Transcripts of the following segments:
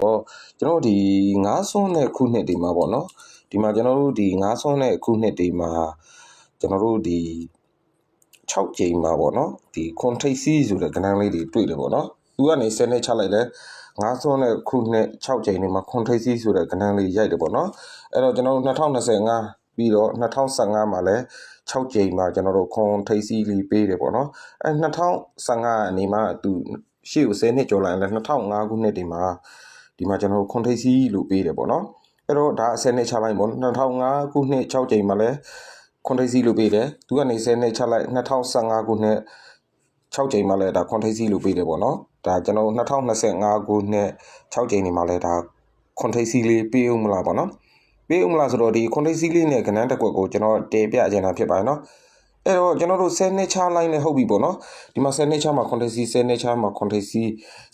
ဟောကျွန်တော်တို့ဒီငါးဆွန်းတဲ့ခုနှစ်ဒီမှာပေါ့နော်ဒီမှာကျွန်တော်တို့ဒီငါးဆွန်းတဲ့ခုနှစ်ဒီမှာကျွန်တော်တို့ဒီ6ကြိမ်မှာပေါ့နော်ဒီခွန်ထိပ်စီးဆိုတဲ့ကဏ္ဍလေးတွေတွေ့တယ်ပေါ့နော်သူကနေ10နဲ့ချလိုက်လဲငါးဆွန်းတဲ့ခုနှစ်6ကြိမ်ဒီမှာခွန်ထိပ်စီးဆိုတဲ့ကဏ္ဍလေးရိုက်တယ်ပေါ့နော်အဲ့တော့ကျွန်တော်တို့2025ပြီးတော့2015မှာလည်း6ကြိမ်မှာကျွန်တော်တို့ခွန်ထိပ်စီးလေးပေးတယ်ပေါ့နော်အဲ2015အနေမှာသူရှေ့ကို10နှစ်ကျော်လာရင်လည်း2005ခုနှစ်ဒီမှာ ဒီမှာကျွန်တော်တို့ခွန်ထိပ်စီးလို့ပေးတယ်ပေါ့နော်အဲ့တော့ဒါ10နှစ်ချလိုက်ပေါ့2005ခုနှစ်6ကြိမ်မှာလည်းခွန်ထိပ်စီးလို့ပေးတယ်သူကနေ10နှစ်ချလိုက်2015ခုနှစ်6ကြိမ်မှာလည်းဒါခွန်ထိပ်စီးလို့ပေးတယ်ပေါ့နော်ဒါကျွန်တော်2025ခုနှစ်6ကြိမ်ဒီမှာလည်းဒါခွန်ထိပ်စီးလေးပေးဦးမလားပေါ့နော်ပေးဦးမလားဆိုတော့ဒီခွန်ထိပ်စီးလေးနဲ့ကဏ္ဍတစ်ကွက်ကိုကျွန်တော်တင်ပြချင်တာဖြစ်ပါတယ်နော် အဲ့တော့ကျွန်တော်တို့10နှစ်ချလိုက်လဲဟုတ်ပြီပေါ့နော်ဒီမှာ10နှစ်ချမှာခွန်ထိပ်စီး10နှစ်ချမှာခွန်ထိပ်စီး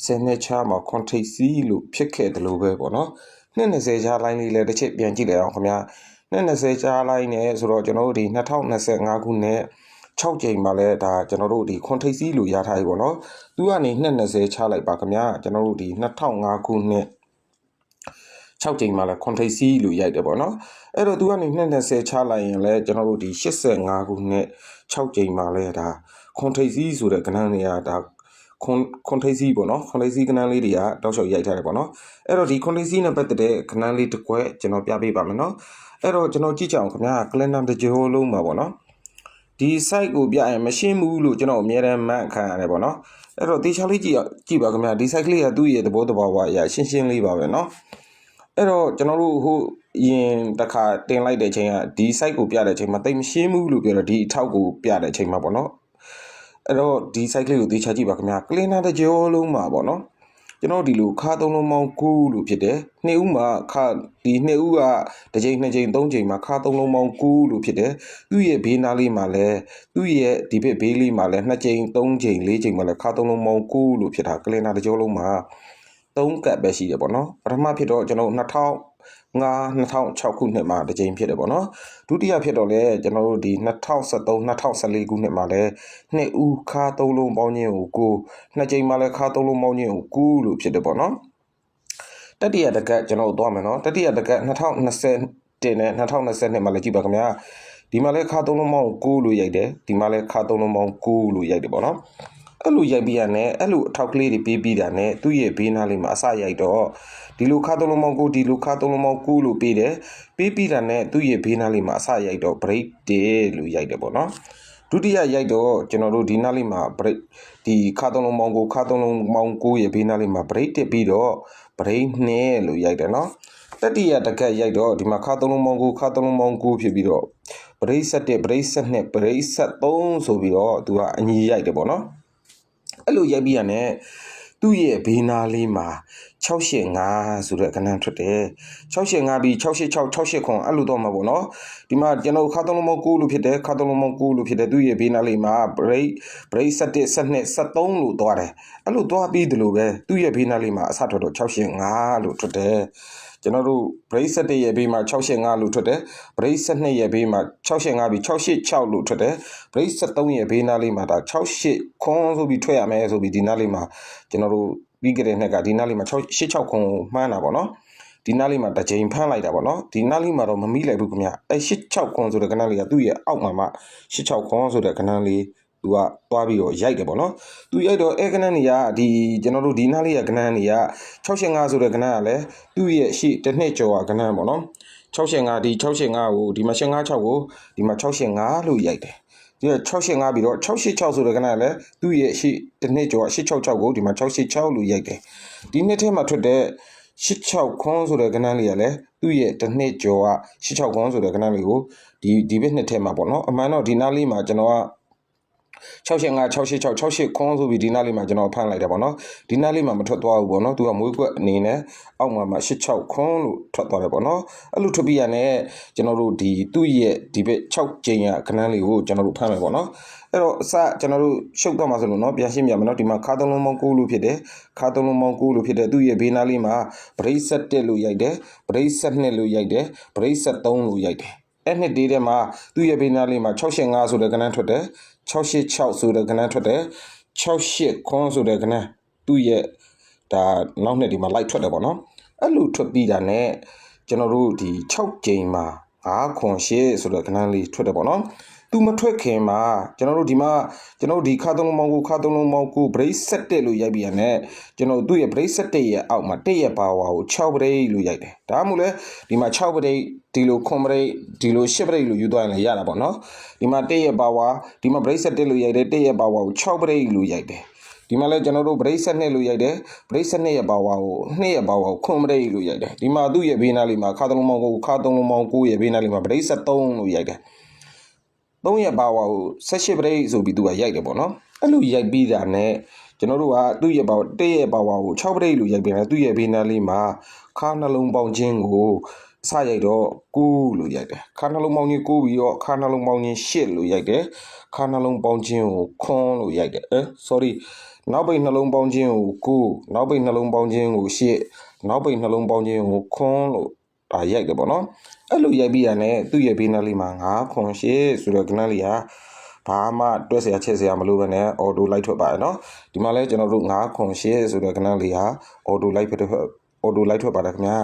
10နှစ်ချမှာခွန်ထိပ်စီးလို့ဖြစ်ခဲ့တယ်လို့ပဲပေါ့နော်နှစ်20ချလိုင်းလေးလည်းတစ်ချက်ပြန်ကြည့်လိုက်အောင်ခင်ဗျာနှစ်20ချလိုင်းနဲ့ဆိုတော့ကျွန်တော်တို့ဒီ2025ခုနှစ်6ကြိမ်မှာလဲဒါကျွန်တော်တို့ဒီခွန်ထိပ်စီးလို့ရထားပြီပေါ့နော်သူကနေနှစ်20ချလိုက်ပါခင်ဗျာကျွန်တော်တို့ဒီ2005ခုနှစ် 6ကြိမ်မှာလဲခွန်ထိပ်စီးလို့ရိုက်တယ်ပေါ့နော်အဲ့တော့သူကနေနှစ်20ချလိုက်ရင်လဲကျွန်တော်တို့ဒီ85ခုနှစ်6ကြိမ်မှာလဲဒါခွန်ထိပ်စီးဆိုတဲ့ကဏ္ဍတွေကဒါခွန်ခွန်ထိပ်စီးပေါ့နော်ခွန်ထိပ်စီးကဏ္ဍလေးတွေကတောက်လျှောက်ရိုက်ထားတယ်ပေါ့နော်အဲ့တော့ဒီခွန်ထိပ်စီးနဲ့ပတ်သက်တဲ့ကဏ္ဍလေးတစ်ခွက်ကျွန်တော်ပြပေးပါမယ်နော်အဲ့တော့ကျွန်တော်ကြည့်ကြအောင်ခင်ဗျာကလန်နမ်တစ်ကြောလုံးမှာပေါ့နော်ဒီ site ကိုပြရင်မရှင်းဘူးလို့ကျွန်တော်အများတမ်းမှတ်ခံရတယ်ပေါ့နော်အဲ့တော့တေချာလေးကြည့်ကြည့်ပါခင်ဗျာဒီ site ကလေးကသူ့ရဲ့သဘောတဘာဝအရာရှင်းရှင်းလေးပါပဲနော် အဲ့တော့ကျွန်တော်တို့ဟိုရင်တစ်ခါတင်လိုက်တဲ့ချိန်ကဒီ site ကိုပြတဲ့ချိန်မှာတိတ်မရှင်းဘူးလို့ပြောတော့ဒီအထောက်ကိုပြတဲ့ချိန်မှာပေါ့နော်အဲ့တော့ဒီ site ကလေးကိုတေချာကြည့်ပါခင်ဗျာကလင်နာတစ်ကြောလုံးမှာပေါ့နော်ကျွန်တော်ဒီလိုခါသုံးလုံးပေါင်း9လို့ဖြစ်တယ်။နှစ်ဦးမှာခါဒီနှစ်ဦးကတစ်ချိန်နှစ်ချိန်သုံးချိန်မှာခါသုံးလုံးပေါင်း9လို့ဖြစ်တယ်။သူ့ရဲ့ဘေးနားလေးမှာလည်းသူ့ရဲ့ဒီဘက်ဘေးလေးမှာလည်းနှစ်ချိန်သုံးချိန်လေးချိန်မှာလည်းခါသုံးလုံးပေါင်း9လို့ဖြစ်တာကလင်နာတစ်ကြောလုံးမှာ 3ကတ်ပဲရှိတယ်ပေါ့နော်။ပထမဖြစ်တော့ကျွန်တော်2000 9 2006ခုနှစ်မှာတစ်ကြိမ်ဖြစ်တယ်ပေါ့နော်ဒုတိယဖြစ်တော့လေကျွန်တော်တို့ဒီ2013 2014ခုနှစ်မှာလည်းနှစ်ဦးခါသုံးလုံးပေါင်းခြင်းကိုကိုနှစ်ကြိမ်မှာလည်းခါသုံးလုံးပေါင်းခြင်းကိုကူလို့ဖြစ်တယ်ပေါ့နော်တတိယတကတ်ကျွန်တော်တို့သွားမယ်နော်တတိယတကတ်2020တင်နဲ့2020မှာလည်းကြည့်ပါခင်ဗျာဒီမှာလည်းခါသုံးလုံးပေါင်းကိုလို့ရိုက်တယ်ဒီမှာလည်းခါသုံးလုံးပေါင်းကိုလို့ရိုက်တယ်ပေါ့နော် အဲ့လိုရိုက်ပြီးရနဲ့အဲ့လိုအထောက်ကလေးတွေပေးပြီးတာနဲ့သူ့ရဲ့ဘေးနားလေးမှာအစရိုက်တော့ဒီလိုခါသုံးလုံးပေါင်းကိုဒီလိုခါသုံးလုံးပေါင်းကိုလို့ပေးတယ်ပေးပြီးတာနဲ့သူ့ရဲ့ဘေးနားလေးမှာအစရိုက်တော့ break တယ်လို့ရိုက်တယ်ပေါ့နော်ဒုတိယရိုက်တော့ကျွန်တော်တို့ဒီနားလေးမှာ break ဒီခါသုံးလုံးပေါင်းကိုခါသုံးလုံးပေါင်းကိုရဲ့ဘေးနားလေးမှာ break တက်ပြီးတော့ break နဲ့လို့ရိုက်တယ်နော်တတိယတကက်ရိုက်တော့ဒီမှာခါသုံးလုံးပေါင်းကိုခါသုံးလုံးပေါင်းကိုဖြစ်ပြီးတော့ break 7 break 7 break 7ဆိုပြီးတော့သူကအညီရိုက်တယ်ပေါ့နော် အဲ့လိုရိုက်ပြီးရတယ်သူ့ရဲ့ဘေးနားလေးမှာ685ဆိုတဲ့ကဏ္ဍထွက်တယ်685ပြီး686 689ခွန်အဲ့လိုတော့မှာပေါ့နော်ဒီမှာကျွန်တော်ခါသုံးလုံးမ9လို့ဖြစ်တယ်ခါသုံးလုံးမ9လို့ဖြစ်တယ်သူ့ရဲ့ဘေးနားလေးမှာ break break 7 7 73လို့သွားတယ်အဲ့လိုသွားပြီးတယ်လို့ပဲသူ့ရဲ့ဘေးနားလေးမှာအစထွက်တော့685လို့ထွက်တယ် ကျွန်တော်တို့ break 7ရဲ့ဘေးမှာ685လို့ထွက်တယ် break 7ရဲ့ဘေးမှာ685ပြီး686လို့ထွက်တယ် break 73ရဲ့ဘေးနားလေးမှာဒါ68ခွန်းဆိုပြီးထွက်ရမယ်ဆိုပြီးဒီနားလေးမှာကျွန်တော်တို့ပြီးကြတဲ့နှစ်ကဒီနားလေးမှာ86ခွန်းကိုမှန်းတာပေါ့နော်ဒီနားလေးမှာတစ်ချိန်ဖမ်းလိုက်တာပေါ့နော်ဒီနားလေးမှာတော့မမိလိုက်ဘူးခင်ဗျအဲ86ခွန်းဆိုတဲ့ကဏ္ဍလေးကသူ့ရဲ့အောက်မှာမှ86ခွန်းဆိုတဲ့ကဏ္ဍလေး သူကသွားပြီးတော့ရိုက်တယ်ပေါ့နော်သူရိုက်တော့အဲကနန်းတွေကဒီကျွန်တော်တို့ဒီနားလေးရဲ့ကနန်းတွေက685ဆိုတဲ့ကနန်းကလည်းသူ့ရဲ့ရှေ့တစ်နှစ်ကျော်ကကနန်းပေါ့နော်685ဒီ685ကိုဒီမှာ656ကိုဒီမှာ685လို့ရိုက်တယ်ဒီ685ပြီးတော့686ဆိုတဲ့ကနန်းကလည်းသူ့ရဲ့ရှေ့တစ်နှစ်ကျော်666ကိုဒီမှာ686လို့ရိုက်တယ်ဒီနှစ်ထဲမှာထွက်တဲ့86ခွန်းဆိုတဲ့ကဏ္ဍလေးကလည်းသူ့ရဲ့တစ်နှစ်ကျော်က86ခွန်းဆိုတဲ့ကဏ္ဍလေးကိုဒီဒီဘက်နှစ်ထဲမှာပေါ့နော်အမှန်တော့ဒီနားလေးမှာကျွန်တော်က 685 686 68ခွန်းဆိုပြီးဒီနားလေးမှာကျွန်တော်ဖတ်လိုက်တယ်ပေါ့နော်ဒီနားလေးမှာမထွက်သွားဘူးပေါ့နော်သူကမွေးကွက်အနေနဲ့အောက်မှာမှ86ခွန်းလို့ထွက်သွားတယ်ပေါ့နော်အဲ့လိုထွက်ပြရနဲ့ကျွန်တော်တို့ဒီသူ့ရဲ့ဒီဘက်6ကျင်းရခဏလေးကိုကျွန်တော်တို့ဖတ်မယ်ပေါ့နော်အဲ့တော့အစကျွန်တော်တို့ရှုပ်တော့မှာဆိုလို့နော်ပြန်ရှင်းပြမယ်နော်ဒီမှာခါသုံးလုံးပေါင်း9လို့ဖြစ်တယ်ခါသုံးလုံးပေါင်း9လို့ဖြစ်တယ်သူ့ရဲ့ဘေးနားလေးမှာဗရိတ်7လို့ရိုက်တယ်ဗရိတ်7လို့ရိုက်တယ်ဗရိတ်73လို့ရိုက်တယ်အဲ့နှစ်တေးထဲမှာသူ့ရဲ့ဘေးနားလေးမှာ685ဆိုတဲ့ကဏ္ဍထွက်တယ် 686ဆိုတဲ့ကဏ္ဍထွက်တယ်68ခွန်းဆိုတဲ့ကဏ္ဍသူ့ရဲ့ဒါနောက်နှစ်ဒီမှာ light ထွက်တယ်ပေါ့နော်အဲ့လိုထွက်ပြီးတာနဲ့ကျွန်တော်တို့ဒီ6ကြိမ်မှာ9ခွန်8ဆိုတော့ကဏ္ဍလေးထွက်တယ်ပေါ့နော် သူမထွက်ခင်မှာကျွန်တော်တို့ဒီမှာကျွန်တော်တို့ဒီခါသုံးလုံးမောင်းကိုခါသုံးလုံးမောင်းကို break set တက်လို့ရိုက်ပြီးရနဲ့ကျွန်တော်သူ့ရဲ့ break set တက်ရဲ့အောက်မှာတက်ရဲ့ power ကို6 break လို့ရိုက်တယ်ဒါမှမဟုတ်လဲဒီမှာ6 break ဒီလိုခွန် break ဒီလို10 break လို့ယူသွားရင်လည်းရတာပေါ့နော်ဒီမှာတက်ရဲ့ power ဒီမှာ break set တက်လို့ရိုက်တယ်တက်ရဲ့ power ကို6 break လို့ရိုက်တယ်ဒီမှာလဲကျွန်တော်တို့ break set နဲ့လို့ရိုက်တယ် break set နဲ့ရဲ့ power ကို2ရဲ့ power ကိုခွန် break လို့ရိုက်တယ်ဒီမှာသူ့ရဲ့ဘေးနားလေးမှာခါသုံးလုံးမောင်းကိုခါသုံးလုံးမောင်းကိုရဲ့ဘေးနားလေးမှာ break set 3လို့ရိုက်တယ် 3ရက်ပါဝါကို18ပရိတ်ဆိုပြီးသူကရိုက်တယ်ပေါ့နော်အဲ့လိုရိုက်ပြီးတာနဲ့ကျွန်တော်တို့ကသူ့ရဲ့ပါ1ရက်ပါဝါကို6ပရိတ်လို့ရိုက်ပြီးတယ်သူ့ရဲ့ဘေးနားလေးမှာခါနှလုံးပေါင်းခြင်းကိုစရိုက်တော့9လို့ရိုက်တယ်ခါနှလုံးပေါင်းခြင်း9ပြီးတော့ခါနှလုံးပေါင်းခြင်း10လို့ရိုက်တယ်ခါနှလုံးပေါင်းခြင်းကိုခွန်းလို့ရိုက်တယ်အဲ sorry နောက်ပိတ်နှလုံးပေါင်းခြင်းကို9နောက်ပိတ်နှလုံးပေါင်းခြင်းကို10နောက်ပိတ်နှလုံးပေါင်းခြင်းကိုခွန်းလို့ဒါရိုက်တယ်ပေါ့နော် အဲ့လိုရိုက်ပြီးရတယ်သူ့ရဲ့ဘေးနားလေးမှာ9ခွန်10ဆိုတော့ကနန်းလေးကဘာမှတွက်เสียချက်เสียမလို့ပဲနဲ့အော်တိုလိုက်ထွက်ပါတယ်နော်ဒီမှာလဲကျွန်တော်တို့9ခွန်10ဆိုတော့ကနန်းလေးဟာအော်တိုလိုက်ထွက်အော်တိုလိုက်ထွက်ပါတယ်ခင်ဗျာ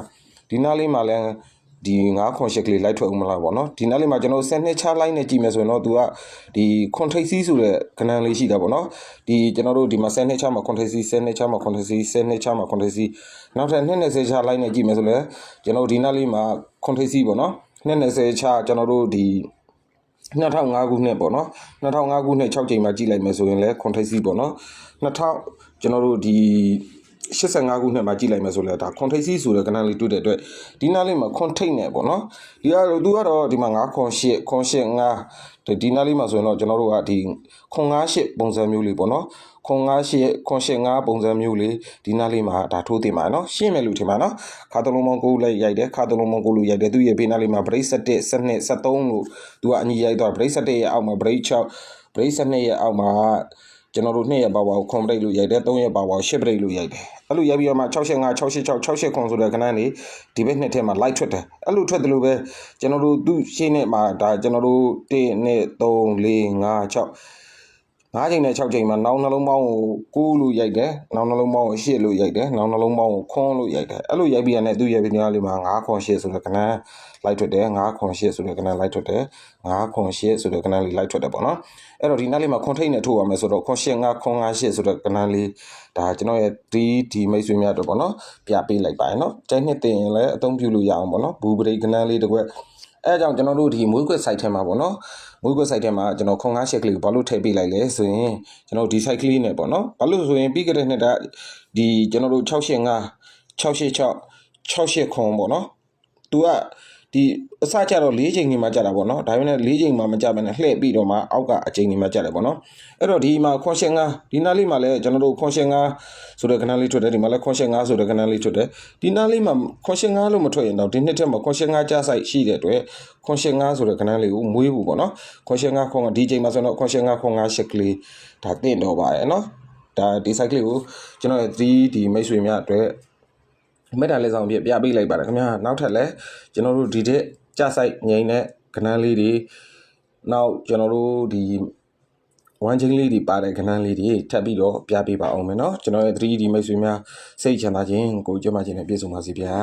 ဒီနားလေးမှာလဲဒီ9ခွန်10ကလေးလိုက်ထွက်ဦးမလားပေါ့နော်ဒီနားလေးမှာကျွန်တော်10နှစ်ချလိုက်နဲ့ကြည့်မယ်ဆိုရင်တော့သူကဒီခွန်ထိတ်စီးဆိုတဲ့ကနန်းလေးရှိတာပေါ့နော်ဒီကျွန်တော်တို့ဒီမှာ10နှစ်ချမှာခွန်ထိတ်စီး10နှစ်ချမှာခွန်ထိတ်စီး10နှစ်ချမှာခွန်ထိတ်စီးနောက်ထပ်20ချလိုက်နဲ့ကြည့်မယ်ဆိုလဲကျွန်တော်ဒီနားလေးမှာ ခွန်ထိတ်စီးပေါ့နော်20ချကျွန်တော်တို့ဒီ2005ခုနှစ်ပေါ့နော်2005ခုနှစ်6ချိန်မှာကြည့်လိုက်မယ်ဆိုရင်လည်းခွန်ထိတ်စီးပေါ့နော်2000ကျွန်တော်တို့ဒီ85ခုနှစ်မှာကြည့်လိုက်မယ်ဆိုလဲဒါခွန်ထိတ်စီးဆိုတဲ့ကဏ္ဍလေးတွေ့တဲ့အတွက်ဒီနားလေးမှာခွန်ထိတ်နေပေါ့နော်ဒီကတော့သူကတော့ဒီမှာ9ခွန်8ခွန်8 5ဒီနားလေးမှာဆိုရင်တော့ကျွန်တော်တို့ကဒီခွန်9 8ပုံစံမျိုးလေးပေါ့နော် ခွန်9 8ခွန်8 5ပုံစံမျိုးလေးဒီနားလေးမှာဒါထိုးတင်ပါနော်ရှင်းမယ်လို့ထင်ပါနော်ခါတလုံးမောင်းကိုလိုက်ရိုက်တယ်ခါတလုံးမောင်းကိုလို့ရိုက်တယ်သူရဲ့ဘေးနားလေးမှာ break 7 7 73လို့သူကအညီရိုက်တော့ break 7ရဲ့အောက်မှာ break 6 break 7ရဲ့အောက်မှာကျွန်တော်တို့2ရက်ပါပါကို complete လို့ရိုက်တယ်3ရက်ပါပါကို10 break လို့ရိုက်တယ်အဲ့လိုရိုက်ပြီးတော့မှ65 66 68ခွန်ဆိုတဲ့ခဏနေဒီဘက်နှစ်ထဲမှာ light ထွက်တယ်အဲ့လိုထွက်တယ်လို့ပဲကျွန်တော်တို့သူ့ရှင်းနဲ့မှာဒါကျွန်တော်တို့1 2 3 4 5 6 ၅ချိန်နဲ့6ချိန်မှာနောင်နှလုံးပေါင်းကို9လို့ရိုက်တယ်နောင်နှလုံးပေါင်းကို10လို့ရိုက်တယ်နောင်နှလုံးပေါင်းကိုခွန်းလို့ရိုက်တယ်အဲ့လိုရိုက်ပြီးရတဲ့သူ့ရဲ့ဗီဒီယိုလေးမှာ9ခွန်10ဆိုတဲ့ကဏ္ဍလိုက်ထွက်တယ်9ခွန်10ဆိုတဲ့ကဏ္ဍလိုက်ထွက်တယ်9ခွန်10ဆိုတဲ့ကဏ္ဍလေးလိုက်ထွက်တယ်ပေါ့နော်အဲ့တော့ဒီနားလေးမှာခွန်ထိတ်နဲ့ထိုးရမယ်ဆိုတော့ခွန်10 9ခွန်9 10ဆိုတဲ့ကဏ္ဍလေးဒါကျွန်တော်ရဲ့ 3D မိတ်ဆွေများတို့ပေါ့နော်ပြပေးလိုက်ပါရနော်တိုင်းနှစ်တင်ရင်လည်းအသုံးပြုလို့ရအောင်ပေါ့နော်ဘူပရိကဏ္ဍလေးတစ်ခွက်အဲအကြောင်းကျွန်တော်တို့ဒီမွေးခွက် site ထဲမှာပေါ့နော် မွေးခွက် site ထဲမှာကျွန်တော်ခွန်ငါးရှက်ကလေးကိုဘာလို့ထည့်ပေးလိုက်လဲဆိုရင်ကျွန်တော်ဒီ site ကလေးနဲ့ပေါ့နော်ဘာလို့ဆိုရင်ပြီးကြတဲ့နှစ်ကဒီကျွန်တော်တို့685 686 68ခွန်ပေါ့နော်သူက ဒီအစကြတော့၄ချိန်နေမှကြတာပေါ့နော်ဒါပေမဲ့၄ချိန်မှမကြဘဲနဲ့လှည့်ပြီးတော့မှအောက်ကအချိန်နေမှကြတယ်ပေါ့နော်အဲ့တော့ဒီမှာခွန်ရှင်ငါဒီနားလေးမှာလည်းကျွန်တော်တို့ခွန်ရှင်ငါဆိုတဲ့ကဏ္ဍလေးထွက်တယ်ဒီမှာလည်းခွန်ရှင်ငါဆိုတဲ့ကဏ္ဍလေးထွက်တယ်ဒီနားလေးမှာခွန်ရှင်ငါလို့မထွက်ရင်တော့ဒီနှစ်ထက်မှာခွန်ရှင်ငါကြားဆိုင်ရှိတဲ့အတွက်ခွန်ရှင်ငါဆိုတဲ့ကဏ္ဍလေးကိုမွေးဖို့ပေါ့နော်ခွန်ရှင်ငါခွန်ကဒီချိန်မှာဆိုတော့ခွန်ရှင်ငါခွန်ငါရှက်ကလေးဒါတင့်တော့ပါရဲ့နော်ဒါဒီ site လေးကိုကျွန်တော်ဒီဒီမိတ်ဆွေများအတွက် မေတ္တာလက်ဆောင်ပြပြပေးလိုက်ပါတယ်ခင်ဗျာနောက်ထပ်လည်းကျွန်တော်တို့ဒီတဲ့ကြဆိုင်ငိမ့်တဲ့ကဏ္ဍလေးတွေနောက်ကျွန်တော်တို့ဒီဝမ်ချင်းလေးတွေပါတဲ့ကဏ္ဍလေးတွေထပ်ပြီးတော့ပြပေးပါအောင်မယ်เนาะကျွန်တော်ရဲ့ 3D မိတ်ဆွေများစိတ်ချမ်းသာခြင်းကိုကြွတ်မှခြင်းနဲ့ပြည့်စုံပါစေဗျာ